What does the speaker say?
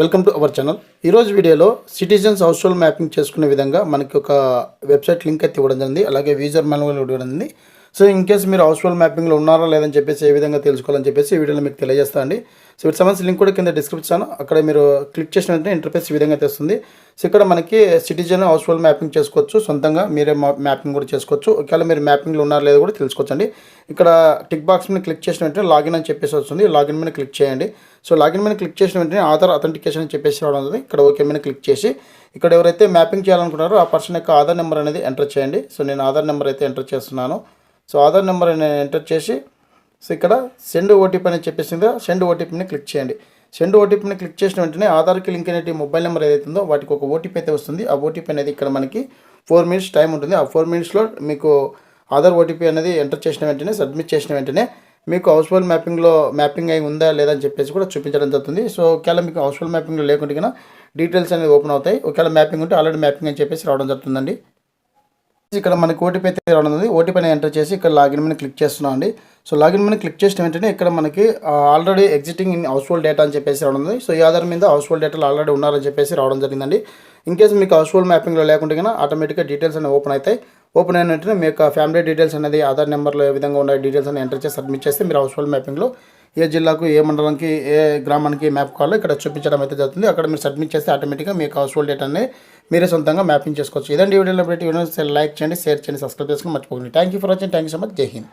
Welcome to our channel. ఈరోజు వీడియోలో citizens house hold mapping చేసుకునే విధంగా మనకి ఒక వెబ్సైట్ లింక్ అయితే ఇవ్వడం జరిగింది. అలాగే యూజర్ మాన్యువల్ ఇవ్వడం జరిగింది. సో ఇన్ కేసు మీరు హౌస్ హోల్డ్ మ్యాపింగ్లో ఉన్నారా లేదని చెప్పేసి ఏ విధంగా తెలుసుకోవాలని చెప్పేసి ఈ వీడియోలో మీకు తెలియజేస్తా అండి. సో వీటి సంబంధించిన లింక్ కూడా కింద డిస్క్రిప్షన్ అక్కడ మీరు క్లిక్ చేసిన వెంటనే ఇంటర్ఫేస్ ఈ విధంగా తెస్తుంది సో ఇక్కడ మనకి సిటిజన్ హౌస్ హోల్డ్ మ్యాపింగ్ చేసుకోవచ్చు. సొంతంగా మీరే మ్యాపింగ్ కూడా చేసుకోవచ్చు. ఒకవేళ మీరు మ్యాపింగ్లో ఉన్నారా లేదో కూడా తెలుసుకోవచ్చండి. ఇక్కడ టిక్ బాక్స్ మీద క్లిక్ చేసిన వెంటనే లాగిన్ అని చెప్పేసి వస్తుంది. లాగిన్ మీద క్లిక్ చేయండి. సో లాగిన్ మీద క్లిక్ చేసిన వెంటనే ఆధార్ అథెంటికేషన్ అని చెప్పేసి రావడం ఉంది ఇక్కడ ఓకే మీద క్లిక్ చేసి ఇక్కడ ఎవరైతే మ్యాపింగ్ చేయాలనుకున్నారో ఆ పర్సన్ యొక్క ఆధార్ నెంబర్ అనేది ఎంటర్ చేయండి. సో నేను ఆధార్ నెంబర్ అయితే ఎంటర్ చేస్తున్నాను. సో ఆధార్ నెంబర్ నేను ఎంటర్ చేసి సో ఇక్కడ సెండ్ ఓటీపీ అని చెప్పేసింది సెండ్ ఓటీపీని క్లిక్ చేయండి. సెండ్ ఓటీపీని క్లిక్ చేసిన వెంటనే ఆధార్కి లింక్ అయినటువంటి మొబైల్ నెంబర్ ఏదైతే ఉందో వాటికి ఒక ఓటీపీ అయితే వస్తుంది. ఆ ఓటీపీ అనేది ఇక్కడ మనకి ఫోర్ మినిట్స్ టైం ఉంటుంది. ఆ ఫోర్ మినిట్స్లో మీకు ఆధార్ ఓటీపీ అనేది ఎంటర్ చేసిన వెంటనే సబ్మిట్ చేసిన వెంటనే మీకు హౌస్ మ్యాపింగ్లో మ్యాపింగ్ అయి ఉందా లేదా అని చెప్పేసి కూడా చూపించడం జరుగుతుంది. సో ఒకవేళ మీకు హౌస్ మ్యాపింగ్లో లేకుంటే డీటెయిల్స్ అనేది ఓపెన్ అవుతాయి. ఒకవేళ మ్యాపింగ్ ఉంటే ఆల్రెడీ మ్యాపింగ్ అని చెప్పేసి రావడం జరుగుతుందండి. ఇక్కడ మనకి ఓటీపీ అయితే రావడం ఉంది ఓటీపీని ఎంటర్ చేసి ఇక్కడ లాగిన్ మీద క్లిక్ చేస్తున్నాం అండి. సో లాగిన్ మీద క్లిక్ చేసిన వెంటనే ఇక్కడ మనకి already existing in house hold data అని చెప్పేసి రావడం ఉంది సో ఈ ఆధార్ మీద హౌస్ హోల్డ్ డేటాలు ఆల్రెడీ ఉన్నారని చెప్పేసి రావడం జరిగిందండి. ఇన్ కేసు మీకు హౌస్ హోల్డ్ మ్యాపింగ్లో లేకుంటే కన్నా ఆటోమేటిక్గా డీటెయిల్స్ అనేవి ఓపెన్ అవుతాయి. ఓపెన్ అయిన వెంటనే మీ యొక్క ఫ్యామిలీ డీటెయిల్స్ అనేది ఆధార్ నెంబర్లో ఏ విధంగా ఉన్న డీటెయిల్స్ అని ఎంటర్ చేసి సబ్మిట్ చేస్తే మీరు హౌస్ హోల్డ్ మ్యాపింగ్లో ఏ జిల్లాకు ఏ మండలానికి ఏ గ్రామానికి మ్యాప్ కావాలో ఇక్కడ చూపించడం అయితే జరుగుతుంది. అక్కడ మీరు సబ్మిట్ చేస్తే ఆటోమేటిక్గా మీకు హౌస్ హోల్డ్ డేట్ అనేది మీరే సొంతంగా మ్యాపింగ్ చేసుకోవచ్చు. ఇదండి వీడియోలో పెట్టి వీడియో లైక్ చేయండి షేర్ చేయండి సబ్స్క్రైబ్ చేసుకుని మర్చిపోకండి. Thank you for watching thank you so much జై హింద్